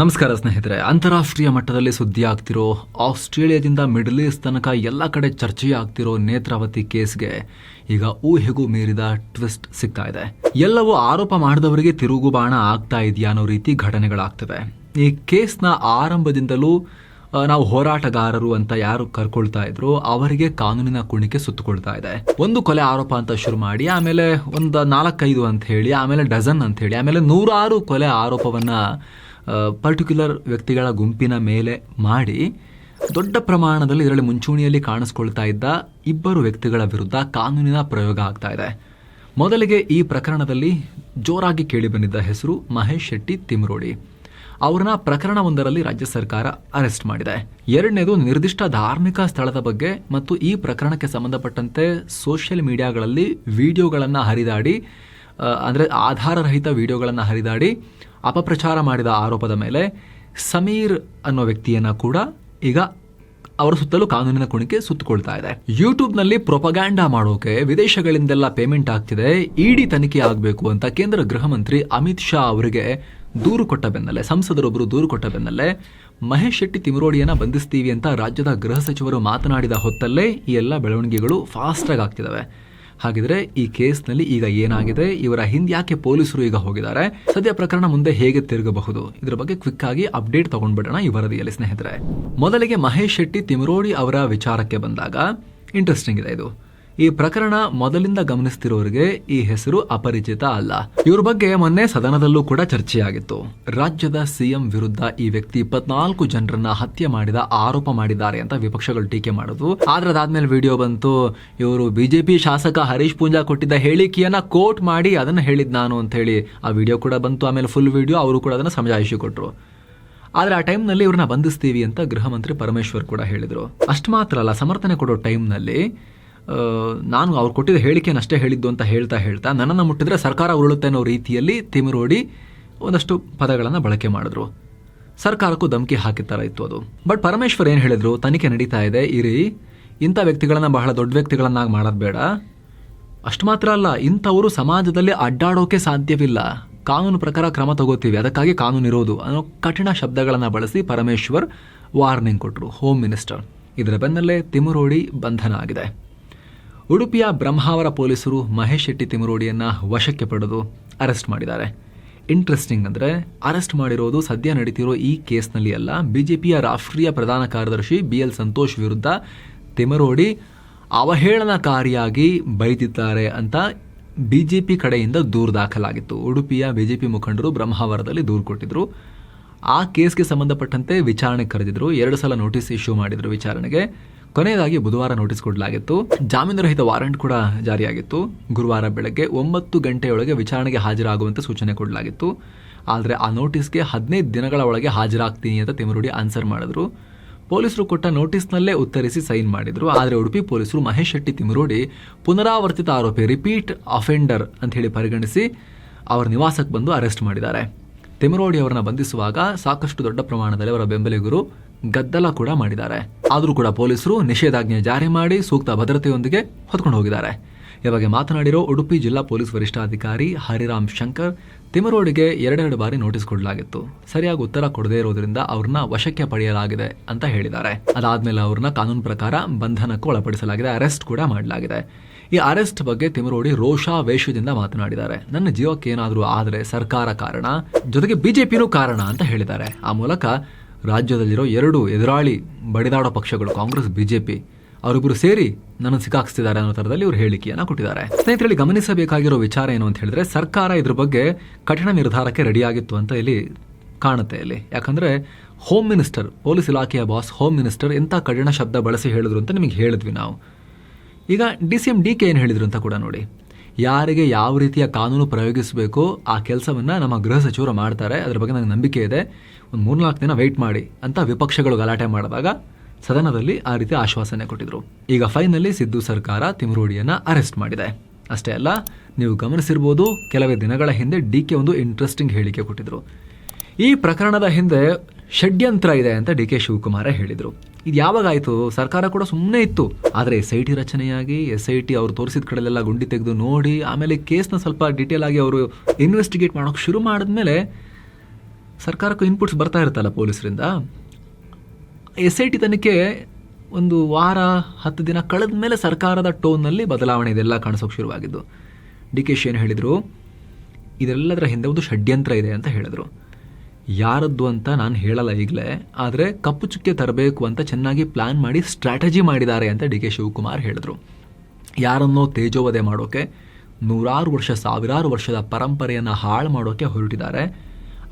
ನಮಸ್ಕಾರ ಸ್ನೇಹಿತರೆ, ಅಂತಾರಾಷ್ಟ್ರೀಯ ಮಟ್ಟದಲ್ಲಿ ಸುದ್ದಿ ಆಗ್ತಿರೋ ಆಸ್ಟ್ರೇಲಿಯಾದಿಂದ ಮಿಡಲ್ ಈಸ್ಟ್ ತನಕ ಎಲ್ಲ ಕಡೆ ಚರ್ಚೆ ಆಗ್ತಿರೋ ನೇತ್ರಾವತಿ ಕೇಸ್ಗೆ ಈಗ ಊಹೆಗೂ ಮೀರಿದ ಟ್ವಿಸ್ಟ್ ಸಿಗ್ತಾ ಇದೆ. ಎಲ್ಲವೂ ಆರೋಪ ಮಾಡಿದವರಿಗೆ ತಿರುಗು ಬಾಣ ಆಗ್ತಾ ಇದೆಯಾ ಅನ್ನೋ ರೀತಿ ಘಟನೆಗಳಾಗ್ತವೆ. ಈ ಕೇಸ್ನ ಆರಂಭದಿಂದಲೂ ನಾವು ಹೋರಾಟಗಾರರು ಅಂತ ಯಾರು ಕರ್ಕೊಳ್ತಾ ಇದ್ರು ಅವರಿಗೆ ಕಾನೂನಿನ ಕುಣಿಕೆ ಸುತ್ತಕೊಳ್ತಾ ಇದೆ. ಒಂದು ಕೊಲೆ ಆರೋಪ ಅಂತ ಶುರು ಮಾಡಿ, ಆಮೇಲೆ ಒಂದು ನಾಲ್ಕೈದು ಅಂತ ಹೇಳಿ, ಆಮೇಲೆ ಡಜನ್ ಅಂತ ಹೇಳಿ, ಆಮೇಲೆ ನೂರಾರು ಕೊಲೆ ಆರೋಪವನ್ನ ಪರ್ಟಿಕ್ಯುಲರ್ ವ್ಯಕ್ತಿಗಳ ಗುಂಪಿನ ಮೇಲೆ ಮಾಡಿ ದೊಡ್ಡ ಪ್ರಮಾಣದಲ್ಲಿ ಇದರಲ್ಲಿ ಮುಂಚೂಣಿಯಲ್ಲಿ ಕಾಣಿಸ್ಕೊಳ್ತಾ ಇದ್ದ ಇಬ್ಬರು ವ್ಯಕ್ತಿಗಳ ವಿರುದ್ಧ ಕಾನೂನಿನ ಪ್ರಯೋಗ ಆಗ್ತಾ ಇದೆ. ಮೊದಲಿಗೆ ಈ ಪ್ರಕರಣದಲ್ಲಿ ಜೋರಾಗಿ ಕೇಳಿಬಂದಿದ್ದ ಹೆಸರು ಮಹೇಶ್ ಶೆಟ್ಟಿ ತಿಮ್ರೋಡಿ. ಅವರನ್ನ ಪ್ರಕರಣವೊಂದರಲ್ಲಿ ರಾಜ್ಯ ಸರ್ಕಾರ ಅರೆಸ್ಟ್ ಮಾಡಿದೆ. ಎರಡನೇದು ನಿರ್ದಿಷ್ಟ ಧಾರ್ಮಿಕ ಸ್ಥಳದ ಬಗ್ಗೆ ಮತ್ತು ಈ ಪ್ರಕರಣಕ್ಕೆ ಸಂಬಂಧಪಟ್ಟಂತೆ ಸೋಷಿಯಲ್ ಮೀಡಿಯಾಗಳಲ್ಲಿ ವಿಡಿಯೋಗಳನ್ನು ಹರಿದಾಡಿ ಅಂದರೆ ಅಂದ್ರೆ ಆಧಾರರಹಿತ ವಿಡಿಯೋಗಳನ್ನು ಹರಿದಾಡಿ ಅಪಪ್ರಚಾರ ಮಾಡಿದ ಆರೋಪದ ಮೇಲೆ ಸಮೀರ್ ಅನ್ನೋ ವ್ಯಕ್ತಿಯನ್ನು ಕೂಡ ಈಗ ಅವರ ಸುತ್ತಲೂ ಕಾನೂನಿನ ಕುಣಿಕೆ ಸುತ್ತಕೊಳ್ತಾ ಇದೆ. ಯೂಟ್ಯೂಬ್ನಲ್ಲಿ ಪ್ರೊಪಗ್ಯಾಂಡಾ ಮಾಡೋಕೆ ವಿದೇಶಗಳಿಂದೆಲ್ಲ ಪೇಮೆಂಟ್ ಆಗ್ತಿದೆ, ಇಡಿ ತನಿಖೆ ಆಗಬೇಕು ಅಂತ ಕೇಂದ್ರ ಗೃಹ ಮಂತ್ರಿ ಅಮಿತ್ ಶಾ ಅವರಿಗೆ ದೂರು ಕೊಟ್ಟ ಬೆನ್ನಲ್ಲೇ ಸಂಸದರೊಬ್ಬರು ದೂರು ಕೊಟ್ಟ ಬೆನ್ನಲ್ಲೇ ಮಹೇಶ್ ಶೆಟ್ಟಿ ತಿಮರೋಡಿಯನ್ನ ಬಂಧಿಸ್ತೀವಿ ಅಂತ ರಾಜ್ಯದ ಗೃಹ ಸಚಿವರು ಮಾತನಾಡಿದ ಹೊತ್ತಲ್ಲೇ ಈ ಎಲ್ಲ ಬೆಳವಣಿಗೆಗಳು ಫಾಸ್ಟಾಗಿ ಆಗ್ತಿದ್ದಾವೆ ಹಾಗಿದ್ರೆ ಈ ಕೇಸ್ನಲ್ಲಿ ಈಗ ಏನಾಗಿದೆ? ಇವರ ಹಿಂದೆ ಯಾಕೆ ಪೊಲೀಸರು ಈಗ ಹೋಗಿದ್ದಾರೆ? ಸದ್ಯ ಪ್ರಕರಣ ಮುಂದೆ ಹೇಗೆ ತಿರುಗಬಹುದು? ಇದರ ಬಗ್ಗೆ ಕ್ವಿಕ್ ಆಗಿ ಅಪ್ಡೇಟ್ ತಗೊಂಡ್ಬಿಡೋಣ ಈ ವರದಿಯಲ್ಲಿ ಸ್ನೇಹಿತರೆ. ಮೊದಲಿಗೆ ಮಹೇಶ್ ಶೆಟ್ಟಿ ತಿಮರೋಡಿ ಅವರ ವಿಚಾರಕ್ಕೆ ಬಂದಾಗ ಇಂಟ್ರೆಸ್ಟಿಂಗ್ ಇದೆ ಇದು. ಈ ಪ್ರಕರಣ ಮೊದಲಿಂದ ಗಮನಿಸ್ತಿರೋರಿಗೆ ಈ ಹೆಸರು ಅಪರಿಚಿತ ಅಲ್ಲ. ಇವ್ರ ಬಗ್ಗೆ ಮೊನ್ನೆ ಸದನದಲ್ಲೂ ಕೂಡ ಚರ್ಚೆಯಾಗಿತ್ತು. ರಾಜ್ಯದ ಸಿಎಂ ವಿರುದ್ಧ ಈ ವ್ಯಕ್ತಿ ಇಪ್ಪತ್ನಾಲ್ಕು ಜನರನ್ನ ಹತ್ಯೆ ಮಾಡಿದ ಆರೋಪ ಮಾಡಿದ್ದಾರೆ ಅಂತ ವಿಪಕ್ಷಗಳು ಟೀಕೆ ಮಾಡುದು ಆದ್ರೆ ಅದಾದ್ಮೇಲೆ ವಿಡಿಯೋ ಬಂತು, ಇವರು ಬಿಜೆಪಿ ಶಾಸಕ ಹರೀಶ್ ಪೂಂಜಾ ಕೊಟ್ಟಿದ್ದ ಹೇಳಿಕೆಯನ್ನ ಕೋಟ್ ಮಾಡಿ ಅದನ್ನ ಹೇಳಿದ್ ನಾನು ಅಂತ ಹೇಳಿ ಆ ವಿಡಿಯೋ ಕೂಡ ಬಂತು. ಆಮೇಲೆ ಫುಲ್ ವಿಡಿಯೋ, ಅವರು ಕೂಡ ಅದನ್ನ ಸಮಜಾಯಿಷಿ ಕೊಟ್ರು. ಆದ್ರೆ ಆ ಟೈಮ್ನಲ್ಲಿ ಇವ್ರನ್ನ ಬಂಧಿಸ್ತೀವಿ ಅಂತ ಗೃಹ ಮಂತ್ರಿ ಪರಮೇಶ್ವರ್ ಕೂಡ ಹೇಳಿದ್ರು. ಅಷ್ಟು ಮಾತ್ರ ಅಲ್ಲ, ಸಮರ್ಥನೆ ಕೊಡೋ ಟೈಮ್ನಲ್ಲಿ ನಾನು ಅವ್ರು ಕೊಟ್ಟಿದ್ದ ಹೇಳಿಕೆನಷ್ಟೇ ಹೇಳಿದ್ದು ಅಂತ ಹೇಳ್ತಾ ಹೇಳ್ತಾ ನನ್ನನ್ನು ಮುಟ್ಟಿದ್ರೆ ಸರ್ಕಾರ ಉರುಳುತ್ತೆ ಅನ್ನೋ ರೀತಿಯಲ್ಲಿ ತಿಮಿರೋಡಿ ಒಂದಷ್ಟು ಪದಗಳನ್ನು ಬಳಕೆ ಮಾಡಿದ್ರು. ಸರ್ಕಾರಕ್ಕೂ ಧಮಕಿ ಹಾಕಿದ ಥರ ಇತ್ತು ಅದು. ಬಟ್ ಪರಮೇಶ್ವರ್ ಏನು ಹೇಳಿದ್ರು? ತನಿಖೆ ನಡೀತಾ ಇದೆ, ಇರಿ. ಇಂಥ ವ್ಯಕ್ತಿಗಳನ್ನು ಬಹಳ ದೊಡ್ಡ ವ್ಯಕ್ತಿಗಳನ್ನಾಗಿ ಮಾಡೋದು ಬೇಡ. ಅಷ್ಟು ಮಾತ್ರ ಅಲ್ಲ, ಇಂಥವರು ಸಮಾಜದಲ್ಲಿ ಅಡ್ಡಾಡೋಕೆ ಸಾಧ್ಯವಿಲ್ಲ. ಕಾನೂನು ಪ್ರಕಾರ ಕ್ರಮ ತಗೋತೀವಿ, ಅದಕ್ಕಾಗಿ ಕಾನೂನು ಇರೋದು ಅನ್ನೋ ಕಠಿಣ ಶಬ್ದಗಳನ್ನು ಬಳಸಿ ಪರಮೇಶ್ವರ್ ವಾರ್ನಿಂಗ್ ಕೊಟ್ಟರು ಹೋಮ್ ಮಿನಿಸ್ಟರ್. ಇದರ ಬೆನ್ನಲ್ಲೇ ತಿಮುರೋಡಿ ಬಂಧನ ಆಗಿದೆ. ಉಡುಪಿಯ ಬ್ರಹ್ಮಾವರ ಪೊಲೀಸರು ಮಹೇಶ್ ಶೆಟ್ಟಿ ತಿಮರೋಡಿಯನ್ನು ವಶಕ್ಕೆ ಪಡೆದು ಅರೆಸ್ಟ್ ಮಾಡಿದ್ದಾರೆ. ಇಂಟ್ರೆಸ್ಟಿಂಗ್ ಅಂದರೆ ಅರೆಸ್ಟ್ ಮಾಡಿರೋದು ಸದ್ಯ ನಡೀತಿರೋ ಈ ಕೇಸ್ನಲ್ಲಿ ಅಲ್ಲ. ಬಿ ಜೆ ಪಿಯ ರಾಷ್ಟ್ರೀಯ ಪ್ರಧಾನ ಕಾರ್ಯದರ್ಶಿ ಬಿ ಎಲ್ ಸಂತೋಷ್ ವಿರುದ್ಧ ತಿಮರೋಡಿ ಅವಹೇಳನಕಾರಿಯಾಗಿ ಬೈದಿದ್ದಾರೆ ಅಂತ ಬಿ ಜೆ ಪಿ ಕಡೆಯಿಂದ ದೂರು ದಾಖಲಾಗಿತ್ತು. ಉಡುಪಿಯ ಬಿ ಜೆ ಪಿ ಮುಖಂಡರು ಬ್ರಹ್ಮಾವರದಲ್ಲಿ ದೂರು ಕೊಟ್ಟಿದ್ರು. ಆ ಕೇಸ್ಗೆ ಸಂಬಂಧಪಟ್ಟಂತೆ ವಿಚಾರಣೆ ಕರೆದಿದ್ರು. ಎರಡು ಸಲ ನೋಟಿಸ್ ಇಶ್ಯೂ ಮಾಡಿದರು ವಿಚಾರಣೆಗೆ. ಕೊನೆಯದಾಗಿ ಬುಧವಾರ ನೋಟಿಸ್ ಕೊಡಲಾಗಿತ್ತು. ಜಾಮೀನು ರಹಿತ ವಾರೆಂಟ್ ಕೂಡ ಜಾರಿಯಾಗಿತ್ತು. ಗುರುವಾರ ಬೆಳಗ್ಗೆ ಒಂಬತ್ತು ಗಂಟೆಯೊಳಗೆ ವಿಚಾರಣೆಗೆ ಹಾಜರಾಗುವಂತೆ ಸೂಚನೆ ಕೊಡಲಾಗಿತ್ತು. ಆದರೆ ಆ ನೋಟಿಸ್ಗೆ ಹದಿನೈದು ದಿನಗಳ ಒಳಗೆ ಹಾಜರಾಗ್ತೀನಿ ಅಂತ ತಿಮರುಡಿ ಆನ್ಸರ್ ಮಾಡಿದ್ರು. ಪೊಲೀಸರು ಕೊಟ್ಟ ನೋಟಿಸ್ನಲ್ಲೇ ಉತ್ತರಿಸಿ ಸೈನ್ ಮಾಡಿದ್ರು. ಆದರೆ ಉಡುಪಿ ಪೊಲೀಸರು ಮಹೇಶ್ ಶೆಟ್ಟಿ ತಿಮರೋಡಿ ಪುನರಾವರ್ತಿತ ಆರೋಪಿ ರಿಪೀಟ್ ಅಫೆಂಡರ್ ಅಂತ ಹೇಳಿ ಪರಿಗಣಿಸಿ ಅವರ ನಿವಾಸಕ್ಕೆ ಬಂದು ಅರೆಸ್ಟ್ ಮಾಡಿದ್ದಾರೆ. ತಿಮರೋಡಿ ಅವರನ್ನ ಬಂಧಿಸುವಾಗ ಸಾಕಷ್ಟು ದೊಡ್ಡ ಪ್ರಮಾಣದಲ್ಲಿ ಅವರ ಬೆಂಬಲಿಗರು ಗದ್ದಲ ಕೂಡ ಮಾಡಿದ್ದಾರೆ. ಆದರೂ ಕೂಡ ಪೊಲೀಸರು ನಿಷೇಧಾಜ್ಞೆ ಜಾರಿ ಮಾಡಿ ಸೂಕ್ತ ಭದ್ರತೆಯೊಂದಿಗೆ ಹೊತ್ಕೊಂಡು ಹೋಗಿದ್ದಾರೆ. ಈ ಬಗ್ಗೆ ಮಾತನಾಡಿರೋ ಉಡುಪಿ ಜಿಲ್ಲಾ ಪೊಲೀಸ್ ವರಿಷ್ಠಾಧಿಕಾರಿ ಹರಿರಾಮ್ ಶಂಕರ್, ತಿಮರೋಡಿಗೆ ಎರಡೆರಡು ಬಾರಿ ನೋಟಿಸ್ ಕೊಡಲಾಗಿತ್ತು. ಸರಿಯಾಗಿ ಉತ್ತರ ಕೊಡದೇ ಇರೋದ್ರಿಂದ ಅವ್ರನ್ನ ವಶಕ್ಕೆ ಪಡೆಯಲಾಗಿದೆ ಅಂತ ಹೇಳಿದ್ದಾರೆ. ಅದಾದ್ಮೇಲೆ ಅವ್ರನ್ನ ಕಾನೂನು ಪ್ರಕಾರ ಬಂಧನಕ್ಕೆ ಒಳಪಡಿಸಲಾಗಿದೆ, ಅರೆಸ್ಟ್ ಕೂಡ ಮಾಡಲಾಗಿದೆ. ಈ ಅರೆಸ್ಟ್ ಬಗ್ಗೆ ತಿಮರೋಡಿ ರೋಷಾವೇಶದಿಂದ ಮಾತನಾಡಿದ್ದಾರೆ. ನನ್ನ ಜೀವಕ್ಕೆ ಏನಾದರೂ ಆದರೆ ಸರ್ಕಾರ ಕಾರಣ, ಜೊತೆಗೆ ಬಿಜೆಪಿನೂ ಕಾರಣ ಅಂತ ಹೇಳಿದ್ದಾರೆ. ಆ ಮೂಲಕ ರಾಜ್ಯದಲ್ಲಿರೋ ಎರಡು ಎದುರಾಳಿ ಬಡಿದಾಡೋ ಪಕ್ಷಗಳು, ಕಾಂಗ್ರೆಸ್, ಬಿಜೆಪಿ ಅವರಿಬ್ಬರು ಸೇರಿ ನನ್ನನ್ನು ಸಿಕ್ಕಾಕ್ಸ್ತಿದ್ದಾರೆ ಅನ್ನೋ ಥರದಲ್ಲಿ ಇವರು ಹೇಳಿಕೆಯನ್ನು ಕೊಟ್ಟಿದ್ದಾರೆ. ಸ್ನೇಹಿತರಲ್ಲಿ ಗಮನಿಸಬೇಕಾಗಿರೋ ವಿಚಾರ ಏನು ಅಂತ ಹೇಳಿದ್ರೆ, ಸರ್ಕಾರ ಇದ್ರ ಬಗ್ಗೆ ಕಠಿಣ ನಿರ್ಧಾರಕ್ಕೆ ರೆಡಿಯಾಗಿತ್ತು ಅಂತ ಇಲ್ಲಿ ಕಾಣುತ್ತೆ ಇಲ್ಲಿ. ಯಾಕಂದ್ರೆ ಹೋಮ್ ಮಿನಿಸ್ಟರ್ ಪೊಲೀಸ್ ಇಲಾಖೆಯ ಬಾಸ್ ಹೋಮ್ ಮಿನಿಸ್ಟರ್ ಎಂಥ ಕಠಿಣ ಶಬ್ದ ಬಳಸಿ ಹೇಳಿದ್ರು ಅಂತ ನಿಮಗೆ ಹೇಳಿದ್ವಿ ನಾವು. ಈಗ D C M D K ಏನು ಹೇಳಿದ್ರು ಅಂತ ಕೂಡ ನೋಡಿ. ಯಾರಿಗೆ ಯಾವ ರೀತಿಯ ಕಾನೂನು ಪ್ರಯೋಗಿಸಬೇಕು ಆ ಕೆಲಸವನ್ನು ನಮ್ಮ ಗೃಹ ಸಚಿವರು ಮಾಡ್ತಾರೆ. ಅದರ ಬಗ್ಗೆ ನನಗೆ ನಂಬಿಕೆ ಇದೆ. ಒಂದು ಮೂರ್ನಾಲ್ಕು ದಿನ ವೆಯ್ಟ್ ಮಾಡಿ ಅಂತ ವಿಪಕ್ಷಗಳು ಗಲಾಟೆ ಮಾಡಿದಾಗ ಸದನದಲ್ಲಿ ಆ ರೀತಿ ಆಶ್ವಾಸನೆ ಕೊಟ್ಟಿದ್ರು. ಈಗ ಫೈನಲಿ ಸಿದ್ದು ಸರ್ಕಾರ ತಿಮರೂಡಿಯನ್ನು ಅರೆಸ್ಟ್ ಮಾಡಿದೆ. ಅಷ್ಟೇ ಅಲ್ಲ, ನೀವು ಗಮನಿಸಿರ್ಬೋದು ಕೆಲವೇ ದಿನಗಳ ಹಿಂದೆ ಡಿ ಕೆ ಒಂದು ಇಂಟ್ರೆಸ್ಟಿಂಗ್ ಹೇಳಿಕೆ ಕೊಟ್ಟಿದ್ರು. ಈ ಪ್ರಕರಣದ ಹಿಂದೆ ಷಡ್ಯಂತ್ರ ಇದೆ ಅಂತ ಡಿ ಕೆ ಶಿವಕುಮಾರ ಹೇಳಿದರು. ಇದು ಯಾವಾಗ ಆಯಿತು ಸರ್ಕಾರ ಕೂಡ ಸುಮ್ಮನೆ ಇತ್ತು. ಆದರೆ ಎಸ್ ಐ ಟಿ ರಚನೆಯಾಗಿ, ಎಸ್ ಐ ಟಿ ಅವರು ತೋರಿಸಿದ ಕಡೆಲೆಲ್ಲ ಗುಂಡಿ ತೆಗೆದು ನೋಡಿ, ಆಮೇಲೆ ಕೇಸ್ನ ಸ್ವಲ್ಪ ಡೀಟೇಲ್ ಆಗಿ ಅವರು ಇನ್ವೆಸ್ಟಿಗೇಟ್ ಮಾಡೋಕೆ ಶುರು ಮಾಡಿದ್ಮೇಲೆ ಸರ್ಕಾರಕ್ಕೂ ಇನ್ಪುಟ್ಸ್ ಬರ್ತಾ ಇರುತ್ತಲ್ಲ ಪೊಲೀಸರಿಂದ. ಎಸ್ ಐ ಟಿ ತನಿಖೆ ಒಂದು ವಾರ, ಹತ್ತು ದಿನ ಕಳೆದ ಮೇಲೆ ಸರ್ಕಾರದ ಟೋನ್ನಲ್ಲಿ ಬದಲಾವಣೆ ಇದೆಲ್ಲ ಕಾಣಿಸೋಕೆ ಶುರುವಾಗಿದ್ದು. ಡಿ ಕೆ ಶಿ ಏನು ಹೇಳಿದರು, ಇದೆಲ್ಲದರ ಹಿಂದೆ ಒಂದು ಷಡ್ಯಂತ್ರ ಇದೆ ಅಂತ ಹೇಳಿದರು. ಯಾರದ್ದು ಅಂತ ನಾನು ಹೇಳಲ್ಲ ಈಗಲೇ, ಆದರೆ ಕಪ್ಪು ಚುಕ್ಕೆ ತರಬೇಕು ಅಂತ ಚೆನ್ನಾಗಿ ಪ್ಲ್ಯಾನ್ ಮಾಡಿ ಸ್ಟ್ರಾಟಜಿ ಮಾಡಿದ್ದಾರೆ ಅಂತ ಡಿ ಕೆ ಶಿವಕುಮಾರ್ ಹೇಳಿದರು. ಯಾರನ್ನೋ ತೇಜೋವಧೆ ಮಾಡೋಕೆ, ನೂರಾರು ವರ್ಷ, ಸಾವಿರಾರು ವರ್ಷದ ಪರಂಪರೆಯನ್ನು ಹಾಳು ಮಾಡೋಕೆ ಹೊರಟಿದ್ದಾರೆ.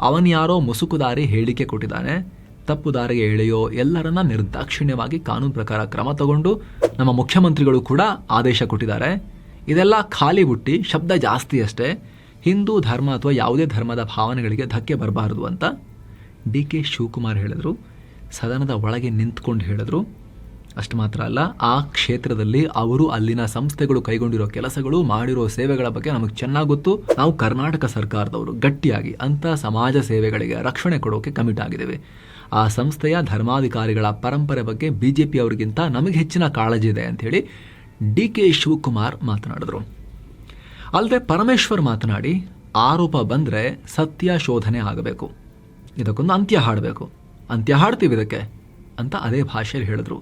ಅವನ್ಯಾರೋ ಮುಸುಕುದಾರಿ ಹೇಳಿಕೆ ಕೊಟ್ಟಿದ್ದಾನೆ, ತಪ್ಪು ದಾರಿಗೆ ಎಳೆಯೋ ಎಲ್ಲರನ್ನ ನಿರ್ದಾಕ್ಷಿಣ್ಯವಾಗಿ ಕಾನೂನು ಪ್ರಕಾರ ಕ್ರಮ ತಗೊಂಡು ನಮ್ಮ ಮುಖ್ಯಮಂತ್ರಿಗಳು ಕೂಡ ಆದೇಶ ಕೊಟ್ಟಿದ್ದಾರೆ. ಇದೆಲ್ಲ ಖಾಲಿ ಬುಟ್ಟಿ ಶಬ್ದ ಜಾಸ್ತಿ ಅಷ್ಟೇ. ಹಿಂದೂ ಧರ್ಮ ಅಥವಾ ಯಾವುದೇ ಧರ್ಮದ ಭಾವನೆಗಳಿಗೆ ಧಕ್ಕೆ ಬರಬಾರದು ಅಂತ ಡಿ ಕೆ ಶಿವಕುಮಾರ್ ಹೇಳಿದರು. ಸದನದ ಒಳಗೆ ನಿಂತ್ಕೊಂಡು ಹೇಳಿದ್ರು. ಅಷ್ಟು ಮಾತ್ರ ಅಲ್ಲ, ಆ ಕ್ಷೇತ್ರದಲ್ಲಿ ಅವರು ಅಲ್ಲಿನ ಸಂಸ್ಥೆಗಳು ಕೈಗೊಂಡಿರೋ ಕೆಲಸಗಳು, ಮಾಡಿರೋ ಸೇವೆಗಳ ಬಗ್ಗೆ ನಮಗೆ ಚೆನ್ನಾಗಿ ಗೊತ್ತು. ನಾವು ಕರ್ನಾಟಕ ಸರ್ಕಾರದವರು, ಗಟ್ಟಿಯಾಗಿ ಅಂಥ ಸಮಾಜ ಸೇವೆಗಳಿಗೆ ರಕ್ಷಣೆ ಕೊಡೋಕೆ ಕಮಿಟ್ ಆಗಿದ್ದೇವೆ. ಆ ಸಂಸ್ಥೆಯ ಧರ್ಮಾಧಿಕಾರಿಗಳ ಪರಂಪರೆ ಬಗ್ಗೆ ಬಿ ಜೆ ಪಿ ಅವರಿಗಿಂತ ನಮಗೆ ಹೆಚ್ಚಿನ ಕಾಳಜಿ ಇದೆ ಅಂಥೇಳಿ ಡಿ ಕೆ ಶಿವಕುಮಾರ್ ಮಾತನಾಡಿದ್ರು. ಅಲ್ಲದೆ ಪರಮೇಶ್ವರ್ ಮಾತನಾಡಿ, ಆರೋಪ ಬಂದರೆ ಸತ್ಯ ಶೋಧನೆ ಆಗಬೇಕು. ಇದಕ್ಕೊಂದು ಅಂತ್ಯ ಹಾಡಬೇಕು. ಅಂತ್ಯ ಹಾಡ್ತೀವಿ ಇದಕ್ಕೆ ಅಂತ ಅದೇ ಭಾಷೆಯಲ್ಲಿ ಹೇಳಿದ್ರು.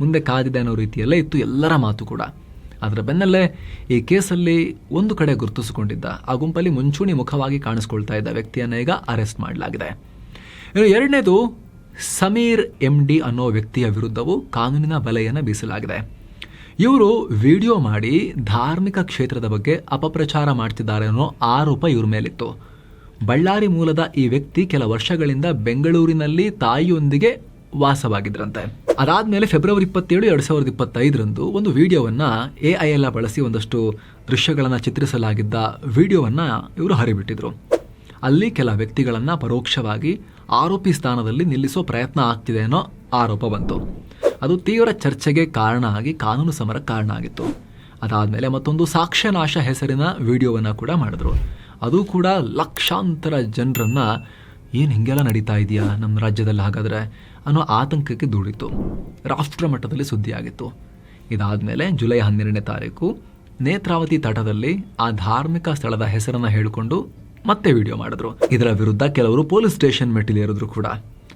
ಮುಂದೆ ಕಾದಿದೆ ಅನ್ನೋ ರೀತಿಯಲ್ಲೇ ಇತ್ತು ಎಲ್ಲರ ಮಾತು ಕೂಡ. ಅದರ ಬೆನ್ನಲ್ಲೇ ಈ ಕೇಸಲ್ಲಿ ಒಂದು ಕಡೆ ಗುರುತಿಸಿಕೊಂಡಿದ್ದ, ಆ ಗುಂಪಲ್ಲಿ ಮುಂಚೂಣಿ ಮುಖವಾಗಿ ಕಾಣಿಸ್ಕೊಳ್ತಾ ಇದ್ದ ವ್ಯಕ್ತಿಯನ್ನು ಈಗ ಅರೆಸ್ಟ್ ಮಾಡಲಾಗಿದೆ. ಇನ್ನು ಎರಡನೇದು, ಸಮೀರ್ ಎಂ ಡಿ ಅನ್ನೋ ವ್ಯಕ್ತಿಯ ವಿರುದ್ಧವೂ ಕಾನೂನಿನ ಬಲೆಯನ್ನು ಬೀಸಲಾಗಿದೆ. ಇವರು ವಿಡಿಯೋ ಮಾಡಿ ಧಾರ್ಮಿಕ ಕ್ಷೇತ್ರದ ಬಗ್ಗೆ ಅಪಪ್ರಚಾರ ಮಾಡ್ತಿದ್ದಾರೆ ಅನ್ನೋ ಆರೋಪ ಇವ್ರ ಮೇಲಿತ್ತು. ಬಳ್ಳಾರಿ ಮೂಲದ ಈ ವ್ಯಕ್ತಿ ಕೆಲ ವರ್ಷಗಳಿಂದ ಬೆಂಗಳೂರಿನಲ್ಲಿ ತಾಯಿಯೊಂದಿಗೆ ವಾಸವಾಗಿದ್ರಂತೆ. ಅದಾದ್ಮೇಲೆ ಫೆಬ್ರವರಿ ಇಪ್ಪತ್ತೇಳು, ಎರಡು ಸಾವಿರದ ಇಪ್ಪತ್ತೈದರಂದು ಒಂದು ವಿಡಿಯೋವನ್ನ ಎ ಐ ಎಲ್ಲ ಬಳಸಿ ಒಂದಷ್ಟು ದೃಶ್ಯಗಳನ್ನು ಚಿತ್ರಿಸಲಾಗಿದ್ದ ವಿಡಿಯೋವನ್ನ ಇವರು ಹರಿಬಿಟ್ಟಿದ್ರು. ಅಲ್ಲಿ ಕೆಲ ವ್ಯಕ್ತಿಗಳನ್ನು ಪರೋಕ್ಷವಾಗಿ ಆರೋಪಿ ಸ್ಥಾನದಲ್ಲಿ ನಿಲ್ಲಿಸೋ ಪ್ರಯತ್ನ ಆಗ್ತಿದೆ ಅನ್ನೋ ಆರೋಪ ಬಂತು. ಅದು ತೀವ್ರ ಚರ್ಚೆಗೆ ಕಾರಣ ಆಗಿ ಕಾನೂನು ಸಮರ ಕಾರಣ ಆಗಿತ್ತು. ಅದಾದಮೇಲೆ ಮತ್ತೊಂದು ಸಾಕ್ಷ್ಯನಾಶ ಹೆಸರಿನ ವಿಡಿಯೋವನ್ನು ಕೂಡ ಮಾಡಿದ್ರು. ಅದು ಕೂಡ ಲಕ್ಷಾಂತರ ಜನರನ್ನ, ಏನು ಹಿಂಗೆಲ್ಲ ನಡೀತಾ ಇದೆಯಾ ನಮ್ಮ ರಾಜ್ಯದಲ್ಲಿ ಹಾಗಾದರೆ? ಅನ್ನೋ ಆತಂಕಕ್ಕೆ ದೂಡಿತು ರಾಷ್ಟ್ರ ಮಟ್ಟದಲ್ಲಿ ಸುದ್ದಿಯಾಗಿತ್ತು. ಇದಾದಮೇಲೆ ಜುಲೈ ಹನ್ನೆರಡನೇ ತಾರೀಕು ನೇತ್ರಾವತಿ ತಟದಲ್ಲಿ ಆ ಧಾರ್ಮಿಕ ಸ್ಥಳದ ಹೆಸರನ್ನು ಹೇಳಿಕೊಂಡು ಮತ್ತೆ ವಿಡಿಯೋ ಮಾಡಿದ್ರು. ಇದರ ವಿರುದ್ಧ ಕೆಲವರು ಪೊಲೀಸ್ ಸ್ಟೇಷನ್ ಮೆಟ್ಟಿಲೇರಿದ್ರು ಕೂಡ.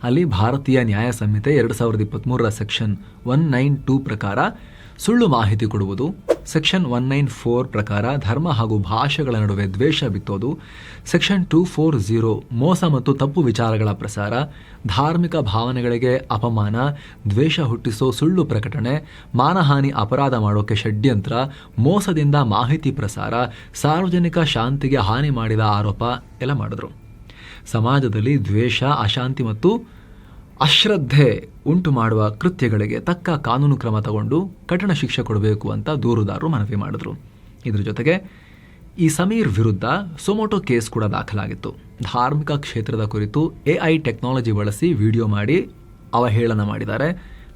ಅಲ್ಲಿ ಭಾರತೀಯ ನ್ಯಾಯ ಸಂಹಿತೆ ಎರಡು ಸಾವಿರದ ಇಪ್ಪತ್ತ್ಮೂರರ ಸೆಕ್ಷನ್ ಒನ್ ನೈನ್ ಟೂ ಪ್ರಕಾರ ಸುಳ್ಳು ಮಾಹಿತಿ ಕೊಡುವುದು, ಸೆಕ್ಷನ್ ಒನ್ ನೈನ್ ಫೋರ್ ಪ್ರಕಾರ ಧರ್ಮ ಹಾಗೂ ಭಾಷೆಗಳ ನಡುವೆ ದ್ವೇಷ ಬಿತ್ತೋದು, ಸೆಕ್ಷನ್ ಟೂ ಫೋರ್ ಝೀರೋ ಮೋಸ ಮತ್ತು ತಪ್ಪು ವಿಚಾರಗಳ ಪ್ರಸಾರ, ಧಾರ್ಮಿಕ ಭಾವನೆಗಳಿಗೆ ಅಪಮಾನ, ದ್ವೇಷ ಹುಟ್ಟಿಸೋ ಸುಳ್ಳು ಪ್ರಕಟಣೆ, ಮಾನಹಾನಿ ಅಪರಾಧ ಮಾಡೋಕೆ ಷಡ್ಯಂತ್ರ, ಮೋಸದಿಂದ ಮಾಹಿತಿ ಪ್ರಸಾರ, ಸಾರ್ವಜನಿಕ ಶಾಂತಿಗೆ ಹಾನಿ ಮಾಡಿದ ಆರೋಪ ಎಲ್ಲ ಮಾಡಿದ್ರು. ಸಮಾಜದಲ್ಲಿ ದ್ವೇಷ, ಅಶಾಂತಿ ಮತ್ತು ಅಶ್ರದ್ಧೆ ಉಂಟು ಮಾಡುವ ಕೃತ್ಯಗಳಿಗೆ ತಕ್ಕ ಕಾನೂನು ಕ್ರಮ ತಗೊಂಡು ಕಠಿಣ ಶಿಕ್ಷೆ ಕೊಡಬೇಕು ಅಂತ ದೂರುದಾರರು ಮನವಿ ಮಾಡಿದ್ರು. ಇದರ ಜೊತೆಗೆ ಈ ಸಮೀರ್ ವಿರುದ್ಧ ಸೊಮೊಟೊ ಕೇಸ್ ಕೂಡ ದಾಖಲಾಗಿತ್ತು. ಧಾರ್ಮಿಕ ಕ್ಷೇತ್ರದ ಕುರಿತು ಎಐ ಟೆಕ್ನಾಲಜಿ ಬಳಸಿ ವಿಡಿಯೋ ಮಾಡಿ ಅವಹೇಳನ ಮಾಡಿದ್ದಾರೆ.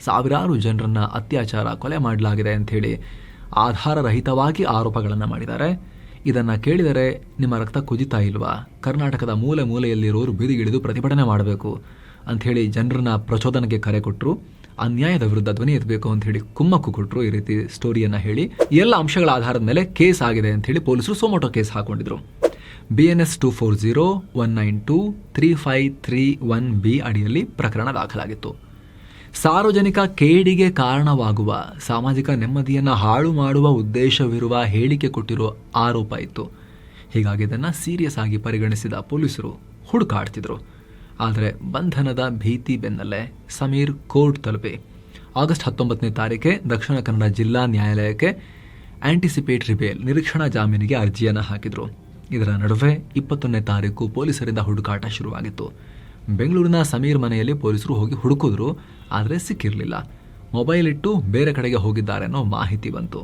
ಸಾವಿರಾರು ಜನರನ್ನು ಅತ್ಯಾಚಾರ ಕೊಲೆ ಮಾಡಲಾಗಿದೆ ಅಂಥೇಳಿ ಆಧಾರರಹಿತವಾಗಿ ಆರೋಪಗಳನ್ನು ಮಾಡಿದ್ದಾರೆ. ಇದನ್ನು ಕೇಳಿದರೆ ನಿಮ್ಮ ರಕ್ತ ಕುದಿತಾ ಇಲ್ವಾ? ಕರ್ನಾಟಕದ ಮೂಲೆ ಮೂಲೆಯಲ್ಲಿರೋರು ಬೀದಿಗಿಳಿದು ಪ್ರತಿಭಟನೆ ಮಾಡಬೇಕು ಅಂಥೇಳಿ ಜನರನ್ನ ಪ್ರಚೋದನೆಗೆ ಕರೆ ಕೊಟ್ಟರು ಅನ್ಯಾಯದ ವಿರುದ್ಧ ಧ್ವನಿ ಎತ್ತಬೇಕು ಅಂತ ಹೇಳಿ ಕುಮ್ಮಕ್ಕು ಕೊಟ್ಟರು ಈ ರೀತಿ ಸ್ಟೋರಿಯನ್ನ ಹೇಳಿ. ಎಲ್ಲ ಅಂಶಗಳ ಆಧಾರದ ಮೇಲೆ ಕೇಸ್ ಆಗಿದೆ ಅಂತ ಹೇಳಿ ಪೊಲೀಸರು suo motu case ಹಾಕೊಂಡಿದ್ರು. B N S two four zero one nine two three five three one B ಅಡಿಯಲ್ಲಿ ಪ್ರಕರಣ ದಾಖಲಾಗಿತ್ತು. ಸಾರ್ವಜನಿಕ ಕೇಡಿಗೆ ಕಾರಣವಾಗುವ, ಸಾಮಾಜಿಕ ನೆಮ್ಮದಿಯನ್ನು ಹಾಳು ಮಾಡುವ ಉದ್ದೇಶವಿರುವ ಹೇಳಿಕೆ ಕೊಟ್ಟಿರೋ ಆರೋಪ ಇತ್ತು. ಹೀಗಾಗಿ ಇದನ್ನು ಸೀರಿಯಸ್ ಆಗಿ ಪರಿಗಣಿಸಿದ ಪೊಲೀಸರು ಹುಡುಕಾಡ್ತಿದ್ರು. ಆದರೆ ಬಂಧನದ ಭೀತಿ ಬೆನ್ನಲ್ಲೇ ಸಮೀರ್ ಕೋರ್ಟ್ ತಲುಪಿ. ಆಗಸ್ಟ್ ಹತ್ತೊಂಬತ್ತನೇ ತಾರೀಕೆ ದಕ್ಷಿಣ ಕನ್ನಡ ಜಿಲ್ಲಾ ನ್ಯಾಯಾಲಯಕ್ಕೆ ಆಂಟಿಸಿಪೇಟರಿ ಬೇಲ್ ನಿರೀಕ್ಷಣಾ ಜಾಮೀನಿಗೆ ಅರ್ಜಿಯನ್ನು ಹಾಕಿದರು. ಇದರ ನಡುವೆ ಇಪ್ಪತ್ತೊಂದನೇ ತಾರೀಕು ಪೊಲೀಸರಿಂದ ಹುಡುಕಾಟ ಶುರುವಾಗಿತ್ತು. ಬೆಂಗಳೂರಿನ ಸಮೀರ್ ಮನೆಯಲ್ಲಿ ಪೊಲೀಸರು ಹೋಗಿ ಹುಡುಕಿದ್ರು, ಆದರೆ ಸಿಕ್ಕಿರಲಿಲ್ಲ. ಮೊಬೈಲ್ ಇಟ್ಟು ಬೇರೆ ಕಡೆಗೆ ಹೋಗಿದ್ದಾರೆ ಅನ್ನೋ ಮಾಹಿತಿ ಬಂತು.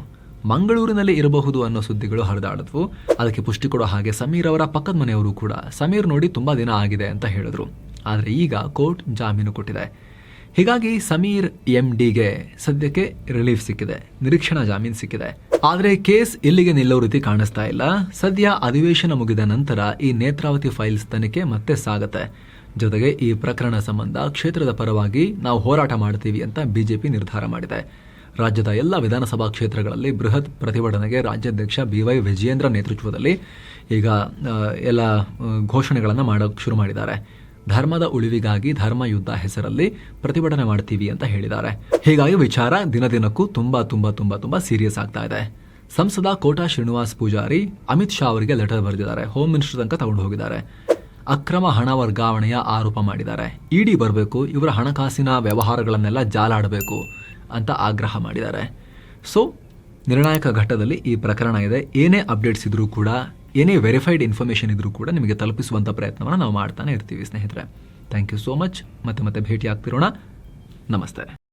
ಮಂಗಳೂರಿನಲ್ಲಿ ಇರಬಹುದು ಅನ್ನೋ ಸುದ್ದಿಗಳು ಹರಿದಾಡಿದ್ವು. ಅದಕ್ಕೆ ಪುಷ್ಟಿ ಕೊಡೋ ಹಾಗೆ ಸಮೀರ್ ಅವರ ಪಕ್ಕದ ಮನೆಯವರು ಕೂಡ ಸಮೀರ್ ನೋಡಿ ತುಂಬಾ ದಿನ ಆಗಿದೆ ಅಂತ ಹೇಳಿದ್ರು. ಆದರೆ ಈಗ ಕೋರ್ಟ್ ಜಾಮೀನು ಕೊಟ್ಟಿದೆ. ಹೀಗಾಗಿ ಸಮೀರ್ ಎಂ ಡಿಗೆ ಸದ್ಯಕ್ಕೆ ರಿಲೀಫ್ ಸಿಕ್ಕಿದೆ, ನಿರೀಕ್ಷಣಾ ಜಾಮೀನು ಸಿಕ್ಕಿದೆ. ಆದರೆ ಕೇಸ್ ಇಲ್ಲಿಗೆ ನಿಲ್ಲೋ ರೀತಿ ಕಾಣಿಸ್ತಾ ಇಲ್ಲ. ಸದ್ಯ ಅಧಿವೇಶನ ಮುಗಿದ ನಂತರ ಈ ನೇತ್ರಾವತಿ ಫೈಲ್ಸ್ ತನಿಖೆ ಮತ್ತೆ ಸಾಗತ್ತೆ. ಜೊತೆಗೆ ಈ ಪ್ರಕರಣ ಸಂಬಂಧ ಕ್ಷೇತ್ರದ ಪರವಾಗಿ ನಾವು ಹೋರಾಟ ಮಾಡ್ತೀವಿ ಅಂತ ಬಿಜೆಪಿ ನಿರ್ಧಾರ ಮಾಡಿದೆ. ರಾಜ್ಯದ ಎಲ್ಲ ವಿಧಾನಸಭಾ ಕ್ಷೇತ್ರಗಳಲ್ಲಿ ಬೃಹತ್ ಪ್ರತಿಭಟನೆಗೆ ರಾಜ್ಯಾಧ್ಯಕ್ಷ ಬಿ ವೈ ವಿಜಯೇಂದ್ರ ನೇತೃತ್ವದಲ್ಲಿ ಈಗ ಎಲ್ಲ ಘೋಷಣೆಗಳನ್ನು ಮಾಡೋಕ್ಕೆ ಶುರು ಮಾಡಿದ್ದಾರೆ. ಧರ್ಮದ ಉಳಿವಿಗಾಗಿ ಧರ್ಮ ಯುದ್ಧ ಹೆಸರಲ್ಲಿ ಪ್ರತಿಭಟನೆ ಮಾಡ್ತೀವಿ ಅಂತ ಹೇಳಿದ್ದಾರೆ. ಹೀಗಾಗಿ ವಿಚಾರ ದಿನ ದಿನಕ್ಕೂ ತುಂಬ ತುಂಬ ತುಂಬ ತುಂಬ ಸೀರಿಯಸ್ ಆಗ್ತಾ ಇದೆ. ಸಂಸದ ಕೋಟಾ ಶ್ರೀನಿವಾಸ್ ಪೂಜಾರಿ ಅಮಿತ್ ಶಾ ಅವರಿಗೆ ಲೆಟರ್ ಬರೆದಿದ್ದಾರೆ. ಹೋಮ್ ಮಿನಿಸ್ಟರ್ ತನಕ ತಗೊಂಡು ಹೋಗಿದ್ದಾರೆ. ಅಕ್ರಮ ಹಣ ವರ್ಗಾವಣೆಯ ಆರೋಪ ಮಾಡಿದ್ದಾರೆ. ಇಡಿ ಬರಬೇಕು, ಇವರ ಹಣಕಾಸಿನ ವ್ಯವಹಾರಗಳನ್ನೆಲ್ಲ ಜಾಲಾಡಬೇಕು ಅಂತ ಆಗ್ರಹ ಮಾಡಿದ್ದಾರೆ. ಸೊ ನಿರ್ಣಾಯಕ ಘಟ್ಟದಲ್ಲಿ ಈ ಪ್ರಕರಣ ಇದೆ. ಏನೇ ಅಪ್ಡೇಟ್ಸ್ ಇದ್ರೂ ಕೂಡ, ಏನೇ ವೆರಿಫೈಡ್ ಇನ್ಫಾರ್ಮೇಷನ್ ಇದ್ರೂ ಕೂಡ ನಿಮಗೆ ತಲುಪಿಸುವಂಥ ಪ್ರಯತ್ನವನ್ನು ನಾವು ಮಾಡ್ತಾನೆ ಇರ್ತೀವಿ ಸ್ನೇಹಿತರೆ. ಥ್ಯಾಂಕ್ ಯು ಸೋ ಮಚ್ ಮತ್ತೆ ಮತ್ತೆ ಭೇಟಿ ಆಗ್ತಿರೋಣ ನಮಸ್ತೆ.